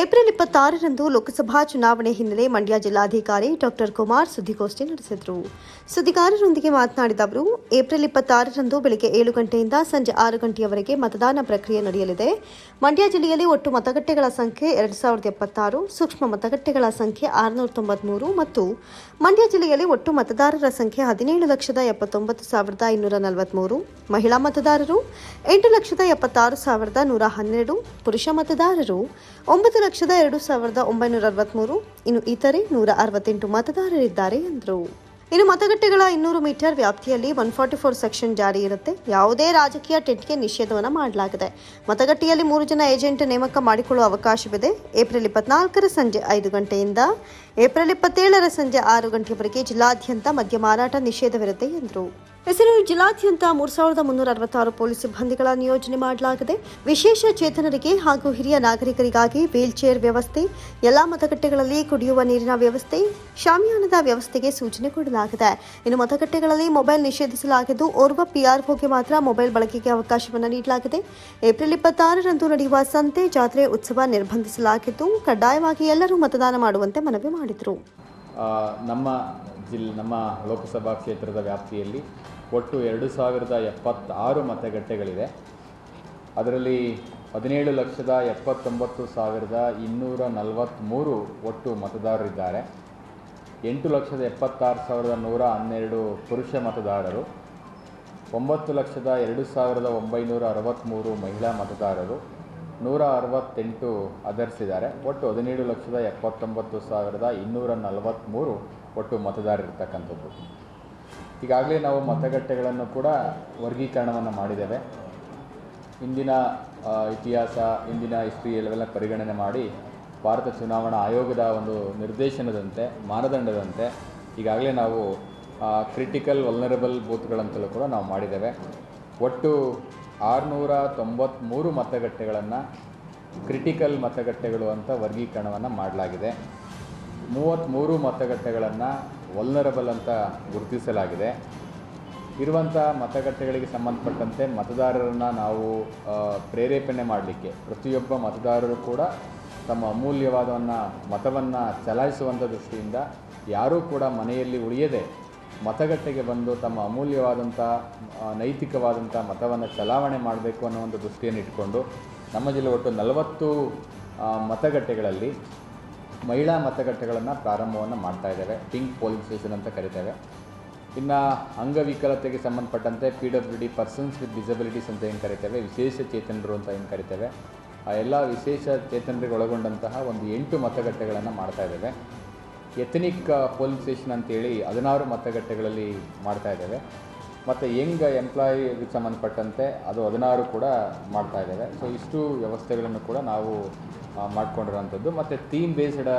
April ಇಪ್ಪತ್ತಾರರಂದು ಲೋಕಸಭಾ ಚುನಾವಣೆ ಹಿನ್ನೆಲೆ ಮಂಡ್ಯ ಜಿಲ್ಲಾಧಿಕಾರಿ ಡಾಕ್ಟರ್ ಕುಮಾರ್ ಸುದ್ದಿಗೋಷ್ಠಿ ನಡೆಸಿದರು. ಸುದ್ದಿಗಾರರೊಂದಿಗೆ ಮಾತನಾಡಿದ ಅವರು, ಏಪ್ರಿಲ್ ಇಪ್ಪತ್ತಾರರಂದು ಬೆಳಗ್ಗೆ ಏಳು ಗಂಟೆಯಿಂದ ಸಂಜೆ ಆರು ಗಂಟೆಯವರೆಗೆ ಮತದಾನ ಪ್ರಕ್ರಿಯೆ ನಡೆಯಲಿದೆ. ಮಂಡ್ಯ ಜಿಲ್ಲೆಯಲ್ಲಿ ಒಟ್ಟು ಮತಗಟ್ಟೆಗಳ ಸಂಖ್ಯೆ ಎರಡು ಸಾವಿರದ ಎಪ್ಪತ್ತಾರು, ಸೂಕ್ಷ್ಮ ಮತಗಟ್ಟೆಗಳ ಸಂಖ್ಯೆ ಆರುನೂರ ತೊಂಬತ್ಮೂರು ಮತ್ತು ಮಂಡ್ಯ ಜಿಲ್ಲೆಯಲ್ಲಿ ಒಟ್ಟು ಮತದಾರರ ಸಂಖ್ಯೆ ಹದಿನೇಳು ಲಕ್ಷದ ಎಪ್ಪತ್ತೊಂಬತ್ತು ಸಾವಿರದ ಇನ್ನೂರ ನಲವತ್ಮೂರು, ಮಹಿಳಾ ಮತದಾರರು ಎಂಟು ಲಕ್ಷದ ಎಪ್ಪತ್ತಾರು ಸಾವಿರದ ನೂರ ಹನ್ನೆರಡು, ಪುರುಷ ಮತದಾರರು ಒಂಬತ್ತು ಲಕ್ಷದ ಎರಡು ಸಾವಿರದ ಒಂಬೈನೂರ ಅರವತ್ಮೂರು. ಇನ್ನು ಇತರೆ ನೂರ ಅರವತ್ತೆಂಟು ಮತದಾರರಿದ್ದಾರೆ ಎಂದರು. ಇನ್ನು ಮತಗಟ್ಟೆಗಳ ಇನ್ನೂರು ಮೀಟರ್ ವ್ಯಾಪ್ತಿಯಲ್ಲಿ ಒನ್ ಫಾರ್ಟಿ ಫೋರ್ ಸೆಕ್ಷನ್ ಜಾರಿ ಇರುತ್ತೆ. ಯಾವುದೇ ರಾಜಕೀಯ ಟೆಂಟ್ಗೆ ನಿಷೇಧವನ್ನು ಮಾಡಲಾಗಿದೆ. ಮತಗಟ್ಟೆಯಲ್ಲಿ ಮೂರು ಜನ ಏಜೆಂಟ್ ನೇಮಕ ಮಾಡಿಕೊಳ್ಳುವ ಅವಕಾಶವಿದೆ. ಏಪ್ರಿಲ್ ಇಪ್ಪತ್ನಾಲ್ಕರ ಸಂಜೆ ಐದು ಗಂಟೆಯಿಂದ ಏಪ್ರಿಲ್ ಇಪ್ಪತ್ತೇಳರ ಸಂಜೆ ಆರು ಗಂಟೆಯವರೆಗೆ ಜಿಲ್ಲಾದ್ಯಂತ ಮದ್ಯ ಮಾರಾಟ ನಿಷೇಧವಿರುತ್ತೆ ಎಂದರು. ಹೆಸರು ಜಿಲ್ಲಾದ್ಯಂತ ಮೂರು ಸಾವಿರದ ಮುನ್ನೂರ ಅರವತ್ತಾರು ಪೊಲೀಸ್ ಸಿಬ್ಬಂದಿಗಳ ನಿಯೋಜನೆ ಮಾಡಲಾಗಿದೆ. ವಿಶೇಷ ಚೇತನರಿಗೆ ಹಾಗೂ ಹಿರಿಯ ನಾಗರಿಕರಿಗಾಗಿ ವೀಲ್ ಚೇರ್ ವ್ಯವಸ್ಥೆ, ಎಲ್ಲಾ ಮತಗಟ್ಟೆಗಳಲ್ಲಿ ಕುಡಿಯುವ ನೀರಿನ ವ್ಯವಸ್ಥೆ, ಶಾಮಿಯಾನದ ವ್ಯವಸ್ಥೆಗೆ ಸೂಚನೆ ಕೊಡಲಾಗಿದೆ. ಇನ್ನು ಮತಗಟ್ಟೆಗಳಲ್ಲಿ ಮೊಬೈಲ್ ನಿಷೇಧಿಸಲಾಗಿದ್ದು, ಓರ್ವ ಪಿಆರ್ಒಗೆ ಮಾತ್ರ ಮೊಬೈಲ್ ಬಳಕೆಗೆ ಅವಕಾಶವನ್ನು ನೀಡಲಾಗಿದೆ. ಏಪ್ರಿಲ್ ಇಪ್ಪತ್ತಾರರಂದು ನಡೆಯುವ ಸಂತೆ ಜಾತ್ರೆ ಉತ್ಸವ ನಿರ್ಬಂಧಿಸಲಾಗಿದ್ದು, ಕಡ್ಡಾಯವಾಗಿ ಎಲ್ಲರೂ ಮತದಾನ ಮಾಡುವಂತೆ ಮನವಿ ಮಾಡಿದರು. ನಮ್ಮ ಜಿಲ್, ನಮ್ಮ ಲೋಕಸಭಾ ಕ್ಷೇತ್ರದ ವ್ಯಾಪ್ತಿಯಲ್ಲಿ ಒಟ್ಟು ಎರಡು ಸಾವಿರದ ಎಪ್ಪತ್ತಾರು ಮತಗಟ್ಟೆಗಳಿದೆ. ಅದರಲ್ಲಿ ಹದಿನೇಳು ಲಕ್ಷದ ಎಪ್ಪತ್ತೊಂಬತ್ತು ಸಾವಿರದ ಇನ್ನೂರ ನಲವತ್ತ್ಮೂರು ಒಟ್ಟು ಮತದಾರರಿದ್ದಾರೆ. ಎಂಟು ಲಕ್ಷದ ಎಪ್ಪತ್ತಾರು ಸಾವಿರದ ನೂರ ಹನ್ನೆರಡು ಪುರುಷ ಮತದಾರರು. ಒಂಬತ್ತು ಲಕ್ಷದ ಎರಡು ಸಾವಿರದ ಒಂಬೈನೂರ ಅರವತ್ತ್ಮೂರು ಮಹಿಳಾ ಮತದಾರರು. ನೂರ ಅರವತ್ತೆಂಟು ಅದರ್ಸ್ ಇದ್ದಾರೆ. ಒಟ್ಟು ಹದಿನೇಳು ಲಕ್ಷದ ಎಪ್ಪತ್ತೊಂಬತ್ತು ಸಾವಿರದ ಇನ್ನೂರ ನಲವತ್ತ್ಮೂರು ಒಟ್ಟು ಮತದಾರರಿರ್ತಕ್ಕಂಥದ್ದು. ಈಗಾಗಲೇ ನಾವು ಮತಗಟ್ಟೆಗಳನ್ನು ಕೂಡ ವರ್ಗೀಕರಣವನ್ನು ಮಾಡಿದ್ದೇವೆ. ಇಂದಿನ ಇತಿಹಾಸ, ಇಂದಿನ ಹಿಸ್ಟ್ರಿ ಎಲ್ಲವೆಲ್ಲ ಪರಿಗಣನೆ ಮಾಡಿ ಭಾರತ ಚುನಾವಣಾ ಆಯೋಗದ ಒಂದು ನಿರ್ದೇಶನದಂತೆ, ಮಾನದಂಡದಂತೆ ಈಗಾಗಲೇ ನಾವು ಕ್ರಿಟಿಕಲ್ ವಲ್ನರಬಲ್ ಬೂತ್ಗಳಂತಲೂ ಕೂಡ ನಾವು ಮಾಡಿದ್ದೇವೆ. ಒಟ್ಟು ಆರುನೂರ ತೊಂಬತ್ತ್ಮೂರು ಮತಗಟ್ಟೆಗಳನ್ನು ಕ್ರಿಟಿಕಲ್ ಮತಗಟ್ಟೆಗಳು ಅಂತ ವರ್ಗೀಕರಣವನ್ನು ಮಾಡಲಾಗಿದೆ. ಮೂವತ್ತ್ಮೂರು ಮತಗಟ್ಟೆಗಳನ್ನು ವಲ್ನರಬಲ್ ಅಂತ ಗುರುತಿಸಲಾಗಿದೆ. ಇರುವಂಥ ಮತಗಟ್ಟೆಗಳಿಗೆ ಸಂಬಂಧಪಟ್ಟಂತೆ ಮತದಾರರನ್ನು ನಾವು ಪ್ರೇರೇಪಣೆ ಮಾಡಲಿಕ್ಕೆ ಪ್ರತಿಯೊಬ್ಬ ಮತದಾರರು ಕೂಡ ತಮ್ಮ ಅಮೂಲ್ಯವಾದವನ್ನು, ಮತವನ್ನು ಚಲಾಯಿಸುವಂಥ ದೃಷ್ಟಿಯಿಂದ ಯಾರೂ ಕೂಡ ಮನೆಯಲ್ಲಿ ಉಳಿಯದೆ ಮತಗಟ್ಟೆಗೆ ಬಂದು ತಮ್ಮ ಅಮೂಲ್ಯವಾದಂಥ ನೈತಿಕವಾದಂಥ ಮತವನ್ನು ಚಲಾವಣೆ ಮಾಡಬೇಕು ಅನ್ನೋ ಒಂದು ದೃಷ್ಟಿಯನ್ನು ಇಟ್ಕೊಂಡು ನಮ್ಮ ಜಿಲ್ಲೆ ಒಟ್ಟು ನಲವತ್ತು ಮತಗಟ್ಟೆಗಳಲ್ಲಿ ಮಹಿಳಾ ಮತಗಟ್ಟೆಗಳನ್ನು ಪ್ರಾರಂಭವನ್ನು ಮಾಡ್ತಾ ಇದ್ದೇವೆ. ಪಿಂಕ್ ಪೋಲಿಂಗ್ ಸ್ಟೇಷನ್ ಅಂತ ಕರಿತೇವೆ. ಇನ್ನು ಅಂಗವಿಕಲತೆಗೆ ಸಂಬಂಧಪಟ್ಟಂತೆ P W D persons with disabilities ಅಂತ ಏನು ಕರಿತೇವೆ, ವಿಶೇಷ ಚೇತನರು ಅಂತ ಏನು ಕರಿತೇವೆ, ಆ ಎಲ್ಲ ವಿಶೇಷ ಚೇತನರಿಗೆ ಒಳಗೊಂಡಂತಹ ಒಂದು ಎಂಟು ಮತಗಟ್ಟೆಗಳನ್ನು ಮಾಡ್ತಾ ಇದ್ದೇವೆ. ಎಥನಿಕ್ ಪೋಲಿಂಗ್ ಸ್ಟೇಷನ್ ಅಂತೇಳಿ ಹದಿನಾರು ಮತಗಟ್ಟೆಗಳಲ್ಲಿ ಮಾಡ್ತಾ ಇದ್ದೇವೆ. ಮತ್ತು ಯಂಗ್ ಎಂಪ್ಲಾಯಿಗೆ ಸಂಬಂಧಪಟ್ಟಂತೆ ಅದು ಹದಿನಾರು ಕೂಡ ಮಾಡ್ತಾ ಇದ್ದೇವೆ. ಸೊ ಇಷ್ಟು ವ್ಯವಸ್ಥೆಗಳನ್ನು ಕೂಡ ನಾವು ಮಾಡ್ಕೊಂಡಿರೋಂಥದ್ದು ಮತ್ತು ಥೀಮ್ ಬೇಸ್ಡ್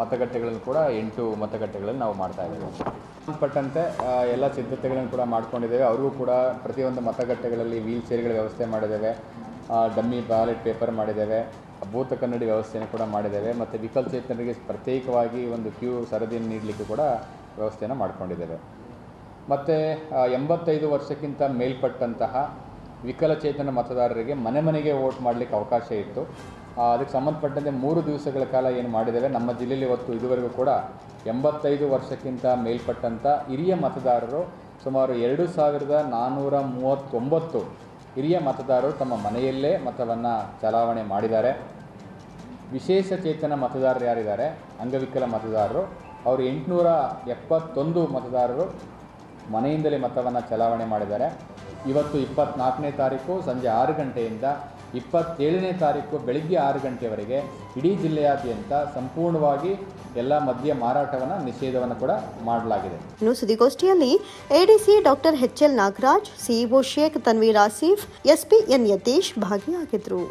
ಮತಗಟ್ಟೆಗಳನ್ನು ಕೂಡ ಎಂಟು ಮತಗಟ್ಟೆಗಳಲ್ಲಿ ನಾವು ಮಾಡ್ತಾ ಇದ್ದೇವೆ. ಸಂಬಂಧಪಟ್ಟಂತೆ ಎಲ್ಲ ಸಿದ್ಧತೆಗಳನ್ನು ಕೂಡ ಮಾಡಿಕೊಂಡಿದ್ದೇವೆ. ಅವ್ರಿಗೂ ಕೂಡ ಪ್ರತಿಯೊಂದು ಮತಗಟ್ಟೆಗಳಲ್ಲಿ ವೀಲ್ ಚೇರ್ಗಳ ವ್ಯವಸ್ಥೆ ಮಾಡಿದ್ದೇವೆ. ಡಮ್ಮಿ ಬ್ಯಾಲೆಟ್ ಪೇಪರ್ ಮಾಡಿದ್ದೇವೆ. ಭೂತ ಕನ್ನಡಿ ವ್ಯವಸ್ಥೆಯನ್ನು ಕೂಡ ಮಾಡಿದ್ದೇವೆ. ಮತ್ತು ವಿಕಲಚೇತನರಿಗೆ ಪ್ರತ್ಯೇಕವಾಗಿ ಒಂದು ಕ್ಯೂ ಸರದಿಯನ್ನು ನೀಡಲಿಕ್ಕೆ ಕೂಡ ವ್ಯವಸ್ಥೆಯನ್ನು ಮಾಡಿಕೊಂಡಿದ್ದೇವೆ. ಮತ್ತು ಎಂಬತ್ತೈದು ವರ್ಷಕ್ಕಿಂತ ಮೇಲ್ಪಟ್ಟಂತಹ ವಿಕಲಚೇತನ ಮತದಾರರಿಗೆ ಮನೆ ಮನೆಗೆ ವೋಟ್ ಮಾಡಲಿಕ್ಕೆ ಅವಕಾಶ ಇತ್ತು. ಅದಕ್ಕೆ ಸಂಬಂಧಪಟ್ಟಂತೆ ಮೂರು ದಿವಸಗಳ ಕಾಲ ಏನು ಮಾಡಿದ್ದೇವೆ, ನಮ್ಮ ಜಿಲ್ಲೆಯಲ್ಲಿ ಇವತ್ತು ಇದುವರೆಗೂ ಕೂಡ ಎಂಬತ್ತೈದು ವರ್ಷಕ್ಕಿಂತ ಮೇಲ್ಪಟ್ಟಂಥ ಹಿರಿಯ ಮತದಾರರು ಸುಮಾರು ಎರಡು ಸಾವಿರದ ನಾನ್ನೂರ ಮೂವತ್ತೊಂಬತ್ತು ಹಿರಿಯ ಮತದಾರರು ತಮ್ಮ ಮನೆಯಲ್ಲೇ ಮತವನ್ನು ಚಲಾವಣೆ ಮಾಡಿದ್ದಾರೆ. ವಿಶೇಷ ಚೇತನ ಮತದಾರರು ಯಾರಿದ್ದಾರೆ? ಅಂಗವಿಕಲ ಮತದಾರರು. ಅವರು ಎಂಟುನೂರ ಎಪ್ಪತ್ತೊಂದು ಮತದಾರರು ಮನೆಯಿಂದಲೇ ಮತವನ್ನು ಚಲಾವಣೆ ಮಾಡಿದ್ದಾರೆ. ಇವತ್ತು ಇಪ್ಪತ್ನಾಲ್ಕನೇ ತಾರೀಕು ಸಂಜೆ ಆರು ಗಂಟೆಯಿಂದ ಇಪ್ಪತ್ತೇಳನೇ ತಾರೀಕು ಬೆಳಿಗ್ಗೆ ಆರು ಗಂಟೆವರೆಗೆ ಇಡೀ ಜಿಲ್ಲೆಯಾದ್ಯಂತ ಸಂಪೂರ್ಣವಾಗಿ ಎಲ್ಲ ಮದ್ಯ ಮಾರಾಟವನ್ನು, ನಿಷೇಧವನ್ನು ಕೂಡ ಮಾಡಲಾಗಿದೆ. ಇನ್ನು ಸುದ್ದಿಗೋಷ್ಠಿಯಲ್ಲಿ ADC doctor H L Nagaraj, CEO Sheikh Tanveer Asif, SP N Yatish ಭಾಗಿಯಾಗಿದ್ದರು.